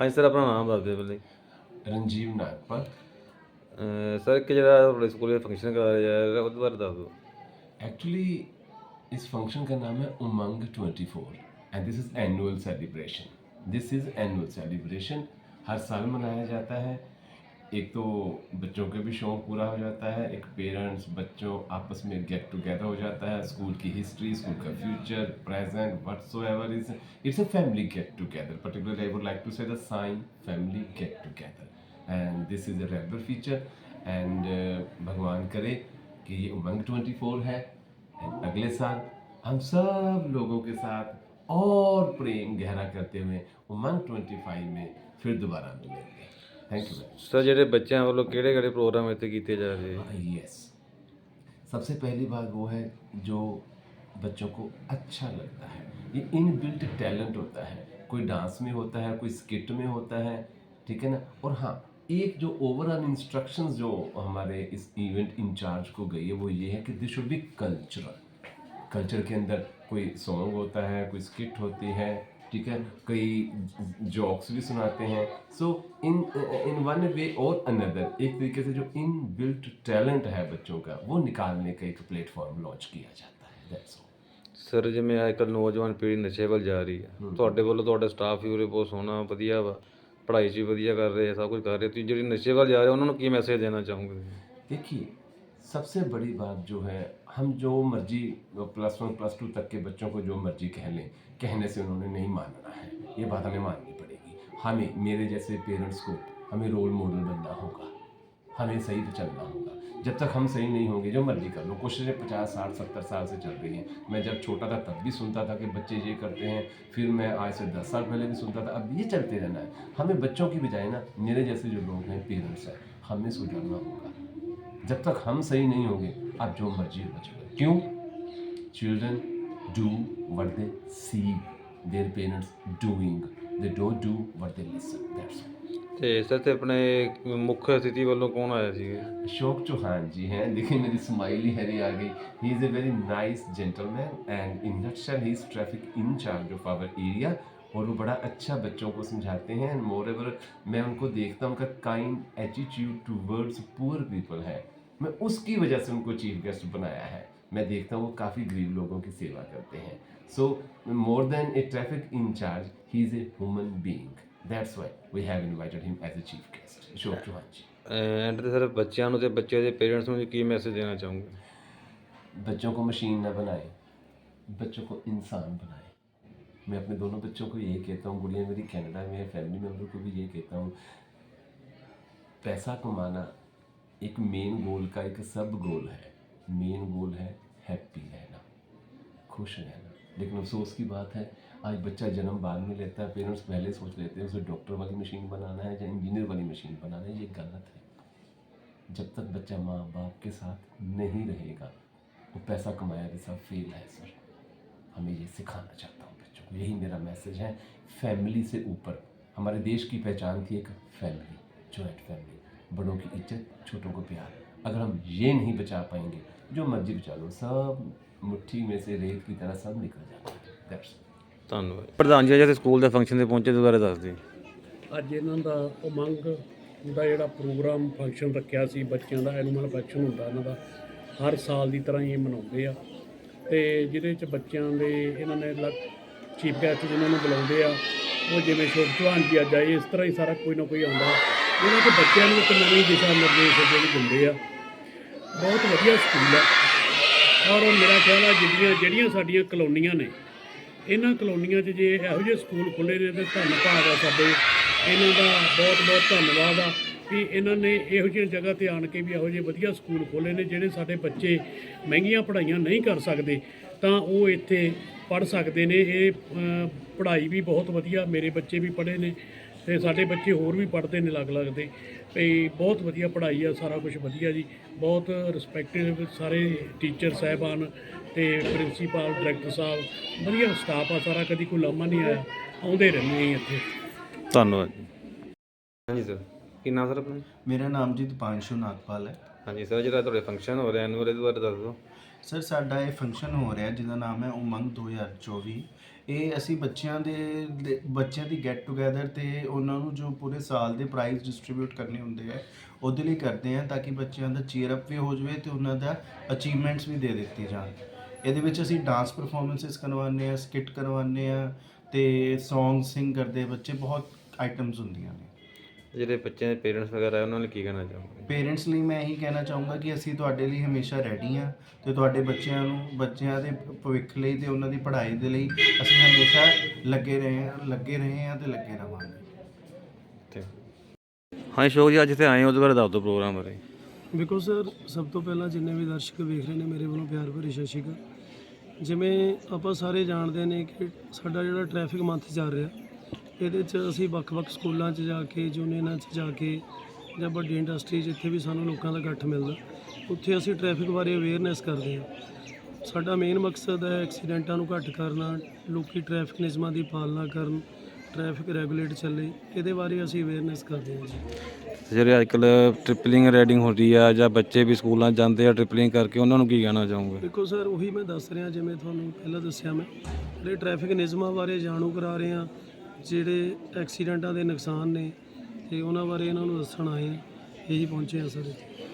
ਹਾਂਜੀ ਸਰ ਆਪਣਾ ਨਾਮ ਦੱਸ ਦਿਓ ਪਹਿਲੇ ਰਣਜੀਵ ਨਾਗਪਾਲ ਅਹ ਸਰ ਕਿ ਜਿਹੜਾ ਤੁਹਾਡੇ ਸਕੂਲ ਵਿੱਚ ਫੰਕਸ਼ਨ ਕਰਾਇਆ ਜਾ ਰਿਹਾ ਉਹਦੇ ਬਾਰੇ ਦੱਸ ਦਿਓ एक्चुअली इस फंक्शन का नाम है Umang 24 and this is annual celebration this is annual celebration हर साल मनाया जाता है एक तो बच्चों का भी शौक पूरा हो जाता है एक पेरेंट्स बच्चों आपस में गेट टुगेदर हो जाता है स्कूल की हिस्ट्री स्कूल का future present what's is it's a family get together i would like to say the sign family get together. And this is a regular feature. And uh, भगवान करे कि ये उमंग 24 है। And अगले साल हम सब लोगों के साथ और प्रेम गहरा करते हुए उमंग 25 में फिर दोबारा मिलेंगे। थैंक यू ਸਰ ਜਿਹੜੇ ਬੱਚਿਆਂ ਵੱਲੋਂ ਕਿਹੜੇ ਕਿਹੜੇ ਪ੍ਰੋਗਰਾਮ ਇੱਥੇ ਕੀਤੇ ਜਾ ਰਹੇ ਹੈ यस सबसे पहली बात वो है जो बच्चों को अच्छा लगता है ये इनबिल्ट टैलेंट होता है कोई डांस में होता है कोई स्किट में होता है ठीक है ना और हाँ एक जो ओवरऑल इंस्ट्रक्शंस जो हमारे इस इवेंट इंचार्ज को गई है वो ये है कि this should be cultural culture के अंदर कोई सॉन्ग होता है कोई स्किट होती है ठीक है कई जॉक्स भी सुनाते हैं सो इन इन वन वे और अनदर एक तरीके से जो इन बिल्ट टैलेंट है बच्चों का वो निकालने का एक प्लेटफॉर्म लॉन्च किया जाता है दैट्स ऑल ਸਰ ਜਿਵੇਂ ਅੱਜ ਕੱਲ੍ਹ ਨੌਜਵਾਨ ਪੀੜ੍ਹੀ ਨਸ਼ੇ ਵੱਲ ਜਾ ਰਹੀ ਹੈ ਤੁਹਾਡੇ ਵੱਲੋਂ ਤੁਹਾਡਾ ਸਟਾਫ ਵੀ ਉਰੇ ਬਹੁਤ ਸੋਹਣਾ ਵਧੀਆ ਵਾ ਪੜ੍ਹਾਈ 'ਚ ਵੀ ਵਧੀਆ ਕਰ ਰਹੇ ਆ ਸਭ ਕੁਝ ਕਰ ਰਹੇ ਤੁਸੀਂ ਜਿਹੜੀ ਨਸ਼ੇ ਵੱਲ ਜਾ ਰਹੇ ਹੋ ਉਹਨਾਂ ਨੂੰ ਕੀ ਮੈਸੇਜ ਦੇਣਾ ਚਾਹੋਗੇ देखिए सबसे बड़ी बात जो है हम जो मर्ज़ी प्लस वन प्लस टू तक के बच्चों को जो मर्ज़ी कह लें, कहने से उन्होंने नहीं मानना है। ये बात हमें माननी पड़ेगी। हमें, मेरे जैसे पेरेंट्स को हमें रोल मॉडल बनना होगा। हमें सही पे चलना होगा। जब तक हम सही नहीं होंगे, जो मर्ज़ी कर लो। कोशिशें पचास, साठ, सत्तर साल से चल रही हैं। मैं जब छोटा था, तब भी सुनता था कि बच्चे ये करते हैं। फिर मैं आज से दस साल पहले भी सुनता था। अब ये चलते रहना है। हमें बच्चों की बजाय ना, मेरे जैसे जो लोग हैं पेरेंट्स हैं, हमें सुधरना होगा। जब तक हम सही नहीं होंगे आप जो मर्ज़ी हो चुके क्यों? Children do what they see their parents doing they do do what they listen that's ਤੇ ਸਰ ਤੇ ਆਪਣੇ ਮੁੱਖ ਅਤਿਥੀ ਵੱਲੋਂ ਕੌਣ ਆਇਆ ਸੀ? ਅਸ਼ੋਕ ਚੌਹਾਨ ਜੀ ਹੈ। ਦੇਖੀ ਮੇਰੀ ਸਮਾਈਲ ਹੀ ਹਰੀ ਆ ਗਈ। He is a very nice gentleman and in nutshell he is traffic in charge of our area और वो बड़ा अच्छा बच्चों को समझाते हैं। एंड मोर एवर मैं उनको देखता हूँ उनका kind attitude towards poor people है। मैं उसकी वजह से उनको चीफ गेस्ट बनाया है मैं देखता हूँ वो काफ़ी गरीब लोगों की सेवा करते हैं so more than a traffic in charge he is a human being that's why we have invited him as a chief guest Ashok Chauhan ji and ਤੇ ਸਰ ਬੱਚਿਆਂ ਨੂੰ ਤੇ ਬੱਚੇ ਦੇ ਪੇਰੈਂਟਸ ਨੂੰ ਕੀ ਮੈਸੇਜ ਦੇਣਾ ਚਾਹੋਗੇ बच्चों को मशीन न बनाए बच्चों को इंसान बनाए मैं अपने दोनों बच्चों को यही कहता हूँ गुड़िया मेरी कनाडा में है फैमिली मेम्बर को भी यही कहता हूँ पैसा कमाना एक मेन गोल का एक सब गोल है। मेन गोल है हैप्पी रहना, खुश रहना। लेकिन अफसोस की बात है, आज बच्चा जन्म बाद में लेता है पेरेंट्स पहले सोच लेते हैं, उसे डॉक्टर वाली मशीन बनाना है या इंजीनियर वाली मशीन बनाना है, ये गलत है। जब तक बच्चा माँ बाप के साथ नहीं रहेगा, वो पैसा कमाया भी सब फेल है सर हमें ये सिखाना चाहता हूँ बच्चों को, यही मेरा मैसेज है। फैमिली से ऊपर, हमारे देश की पहचान थी एक फैमिली जॉइंट फैमिली बड़ों की इज्जत छोटों को प्यार अगर हम ये नहीं बचा पाएंगे जो मर्जी बचा लो सब मुट्ठी में से रेत की तरह सब निकल जाता है That's all. ਧੰਨਵਾਦ ਪ੍ਰਧਾਨ ਜੀ ਜਿਹੜੇ ਸਕੂਲ ਦੇ ਫੰਕਸ਼ਨ ਤੇ ਪਹੁੰਚੇ ਦੇ ਬਾਰੇ ਦੱਸ ਦਿਓ ਅੱਜ ਇਹਨਾਂ ਦਾ ਉਮੰਗ ਦਾ ਜਿਹੜਾ ਪ੍ਰੋਗਰਾਮ ਫੰਕਸ਼ਨ ਰੱਖਿਆ ਸੀ ਬੱਚਿਆਂ ਦਾ ਐਨੂਅਲ ਫੰਕਸ਼ਨ ਹੁੰਦਾ ਇਹਨਾਂ ਦਾ ਹਰ ਸਾਲ ਦੀ ਤਰ੍ਹਾਂ ਹੀ ਇਹ ਮਨਾਉਂਦੇ ਆ ਤੇ ਜਿਹਦੇ ਚ ਬੱਚਿਆਂ ਦੇ ਇਹਨਾਂ ਨੇ ਚੀਫ ਗੈਸਟ ਜਿਨ੍ਹਾਂ ਨੂੰ ਬੁਲਾਉਂਦੇ ਆ ਉਹ ਜਿਵੇਂ ਸ਼ੋਭ ਚੌਹਾਨ ਜੀ ਅੱਜ ਆਏ ਇਸ ਤਰ੍ਹਾਂ ਹੀ ਸਾਰਾ ਕੋਈ ਨਾ ਕੋਈ ਆਉਂਦਾ ਉਹਨਾਂ ਦੇ ਬੱਚਿਆਂ ਨੂੰ ਇੱਕ ਨਵੀਂ ਦਿਸ਼ਾ ਨਿਰਦੇਸ਼ ਜਿਹੜੇ ਦਿੰਦੇ ਆ। ਬਹੁਤ ਵਧੀਆ ਸਕੂਲ ਆ। ਔਰ ਮੇਰਾ ਖਿਆਲ ਆ ਜਿਹੜੀਆਂ ਜਿਹੜੀਆਂ ਸਾਡੀਆਂ ਕਲੋਨੀਆਂ ਨੇ, ਇਹਨਾਂ ਕਲੋਨੀਆਂ 'ਚ ਜੇ ਇਹੋ ਜਿਹੇ ਸਕੂਲ ਖੁੱਲੇ ਨੇ ਤਾਂ ਧੰਨਵਾਦ ਆ ਸਾਡੇ। ਇਹਨਾਂ ਦਾ ਬਹੁਤ ਬਹੁਤ ਧੰਨਵਾਦ ਆ ਕਿ ਇਹਨਾਂ ਨੇ ਇਹੋ ਜਿਹੀਆਂ ਜਗ੍ਹਾ ਤੇ ਆਣ ਕੇ ਵੀ ਇਹੋ ਜਿਹੇ ਵਧੀਆ ਸਕੂਲ ਖੋਲੇ ਨੇ ਜਿਹੜੇ ਸਾਡੇ ਬੱਚੇ ਮਹਿੰਗੀਆਂ ਪੜ੍ਹਾਈਆਂ ਨਹੀਂ ਕਰ ਸਕਦੇ, ਤਾਂ ਉਹ ਇੱਥੇ ਪੜ੍ਹ ਸਕਦੇ ਨੇ। ਇਹ ਪੜ੍ਹਾਈ ਵੀ ਬਹੁਤ ਵਧੀਆ, ਮੇਰੇ ਬੱਚੇ ਵੀ ਪੜ੍ਹੇ ਨੇ। ਤੇ ਸਾਡੇ ਬੱਚੇ ਹੋਰ ਵੀ ਪੜ੍ਹਦੇ ਨੇ ਅਲੱਗ-ਅਲੱਗ ਦੇ। ਤੇ ਬਹੁਤ ਵਧੀਆ ਪੜ੍ਹਾਈ ਆ ਸਾਰਾ ਕੁਝ ਵਧੀਆ ਜੀ। ਬਹੁਤ ਰਿਸਪੈਕਟਿਵ ਸਾਰੇ ਟੀਚਰ ਸਾਹਿਬਾਨ ਤੇ ਪ੍ਰਿੰਸੀਪਲ ਡਾਇਰੈਕਟਰ ਸਾਹਿਬ ਵਧੀਆ ਸਟਾਫ ਆ ਸਾਰਾ ਕਦੀ ਕੋਈ ਲਾਮਾ ਨਹੀਂ ਆਇਆ ਆਉਂਦੇ ਰਹਿੰਦੇ ਆ ਇੱਥੇ। ਧੰਨਵਾਦ ਜੀ। ਹਾਂਜੀ ਸਰ ਕੀ ਨਾਮ ਸਰ ਆਪਣਾ? ਮੇਰਾ ਨਾਮ ਜੀ ਦੀਪਾਂਸ਼ੂ ਨਾਗਪਾਲ ਹੈ। ਹਾਂਜੀ ਸਰ ਜਿਹੜਾ ਤੁਹਾਡੇ ਫੰਕਸ਼ਨ ਹੋ ਰਿਹਾ ਐਨੂਅਲ ਇਹਦੇ ਬਾਰੇ ਦੱਸ ਦਿਓ। ਸਰ, ਸਾਡਾ ਇਹ ਫੰਕਸ਼ਨ ਹੋ ਰਿਹਾ, ਜਿਹਦਾ ਨਾਮ ਹੈ ਉਮੰਗ 2024 ਇਹ ਅਸੀਂ ਬੱਚਿਆਂ ਦੇ, ਦੇ- ਬੱਚਿਆਂ ਦੀ ਗੈਟ ਟੂਗੇਦਰ ਤੇ ਉਹਨਾਂ ਨੂੰ ਜੋ ਪੂਰੇ ਸਾਲ ਦੇ ਪ੍ਰਾਈਜ਼ ਡਿਸਟ੍ਰੀਬਿਊਟ ਕਰਨੇ ਹੁੰਦੇ ਆ, ਉਹਦੇ ਲਈ ਕਰਦੇ ਆ ਤਾਂ ਕਿ ਬੱਚਿਆਂ ਦਾ ਚੀਅਰ ਅਪ ਵੀ ਹੋ ਜਾਵੇ ਤੇ ਉਹਨਾਂ ਦਾ ਅਚੀਵਮੈਂਟਸ ਵੀ ਦੇ ਦਿੱਤੀ ਜਾਣ। ਇਹਦੇ ਵਿੱਚ ਅਸੀਂ ਡਾਂਸ ਪਰਫਾਰਮੈਂਸਸ ਕਰਵਾਉਂਦੇ ਆ ਸਕਿੱਟ ਕਰਵਾਉਂਦੇ ਆ ਤੇ ਸੌਂਗ ਸਿੰਗ ਕਰਦੇ ਬੱਚੇ, ਬਹੁਤ ਆਈਟਮਸ ਹੁੰਦੀਆਂ ਨੇ। ਜਿਹੜੇ ਬੱਚਿਆਂ ਦੇ ਪੇਰੈਂਟਸ ਵਗੈਰਾ ਹੈ, ਉਹਨਾਂ ਲਈ ਕੀ ਕਹਿਣਾ ਚਾਹੋਗੇ? ਪੇਰੈਂਟਸ ਲਈ ਮੈਂ ਇਹੀ ਕਹਿਣਾ ਚਾਹੂੰਗਾ ਕਿ ਅਸੀਂ ਤੁਹਾਡੇ ਲਈ ਹਮੇਸ਼ਾ ਰੈਡੀ ਹਾਂ ਤੇ ਤੁਹਾਡੇ ਬੱਚਿਆਂ ਨੂੰ ਬੱਚਿਆਂ ਦੇ ਭਵਿੱਖ ਲਈ ਤੇ ਉਹਨਾਂ ਦੀ ਪੜ੍ਹਾਈ ਦੇ ਲਈ ਅਸੀਂ ਹਮੇਸ਼ਾ ਲੱਗੇ ਰਹੇ ਹਾਂ ਲੱਗੇ ਰਹੇ ਹਾਂ ਤੇ ਲੱਗੇ ਰਵਾਂਗੇ ਤੇ ਹਾਂ ਸ਼ੋਕ ਜੀ ਅੱਜ ਇੱਥੇ ਆਏ ਹੋ ਉਹਦੇ ਬਾਰੇ ਦੱਸ ਦਿਓ ਪ੍ਰੋਗਰਾਮ ਬਾਰੇ। ਵੇਖੋ ਸਰ ਸਭ ਤੋਂ ਪਹਿਲਾਂ ਜਿੰਨੇ ਵੀ ਦਰਸ਼ਕ ਵੇਖ ਰਹੇ ਨੇ ਮੇਰੇ ਵੱਲੋਂ ਪਿਆਰ ਭਰੀ ਸਤਿ ਸ਼੍ਰੀ ਅਕਾਲ। ਜਿਵੇਂ ਆਪਾਂ ਸਾਰੇ ਜਾਣਦੇ ਨੇ ਕਿ ਸਾਡਾ ਜਿਹੜਾ ਟ੍ਰੈਫਿਕ ਮੰਥ ਚੱਲ ਰਿਹਾ ਇਹਦੇ 'ਚ ਅਸੀਂ ਵੱਖ-ਵੱਖ ਸਕੂਲਾਂ 'ਚ ਜਾ ਕੇ ਯੂਨੀਅਨਾਂ 'ਚ ਜਾ ਕੇ ਜਾਂ ਵੱਡੀ ਇੰਡਸਟਰੀ ਜਿੱਥੇ ਵੀ ਸਾਨੂੰ ਲੋਕਾਂ ਦਾ ਇਕੱਠ ਮਿਲਦਾ ਉੱਥੇ ਅਸੀਂ ਟ੍ਰੈਫਿਕ ਬਾਰੇ ਅਵੇਅਰਨੈਸ ਕਰਦੇ ਹਾਂ। ਸਾਡਾ ਮੇਨ ਮਕਸਦ ਹੈ ਐਕਸੀਡੈਂਟਾਂ ਨੂੰ ਘੱਟ ਕਰਨਾ ਲੋਕੀ ਟ੍ਰੈਫਿਕ ਨਿਯਮਾਂ ਦੀ ਪਾਲਣਾ ਕਰਨ ਟ੍ਰੈਫਿਕ ਰੈਗੂਲੇਟ ਚੱਲੇ ਇਹਦੇ ਬਾਰੇ ਅਸੀਂ ਅਵੇਅਰਨੈਸ ਕਰਦੇ ਹਾਂ ਜੀ। ਜਿਹੜੇ ਅੱਜ ਕੱਲ ਟ੍ਰਿਪਲਿੰਗ ਰਾਈਡਿੰਗ ਹੋ ਰਹੀ ਆ ਜਾਂ ਬੱਚੇ ਵੀ ਸਕੂਲਾਂ ਜਾਂਦੇ ਆ ਟ੍ਰਿਪਲਿੰਗ ਕਰਕੇ ਉਹਨਾਂ ਨੂੰ ਕੀ ਕਹਿਣਾ ਚਾਹੋਗੇ? ਦੇਖੋ ਸਰ ਉਹੀ ਮੈਂ ਦੱਸ ਰਿਹਾ ਜਿਵੇਂ ਤੁਹਾਨੂੰ ਪਹਿਲਾਂ ਦੱਸਿਆ ਮੈਂ ਜਿਹੜੇ ਟ੍ਰੈਫਿਕ ਨਿਯਮਾਂ ਬਾਰੇ ਜਾਣੂ ਕਰਾ ਰਹੇ ਹਾਂ ਜਿਹੜੇ ਐਕਸੀਡੈਂਟਾਂ ਦੇ ਨੁਕਸਾਨ ਨੇ ਤੇ ਉਹਨਾਂ ਬਾਰੇ ਇਹਨਾਂ ਨੂੰ ਦੱਸਣ ਆਏ ਹਾਂ। ਇਹੀ ਪਹੁੰਚੇ ਹਾਂ ਸਰ। ਇੱਥੇ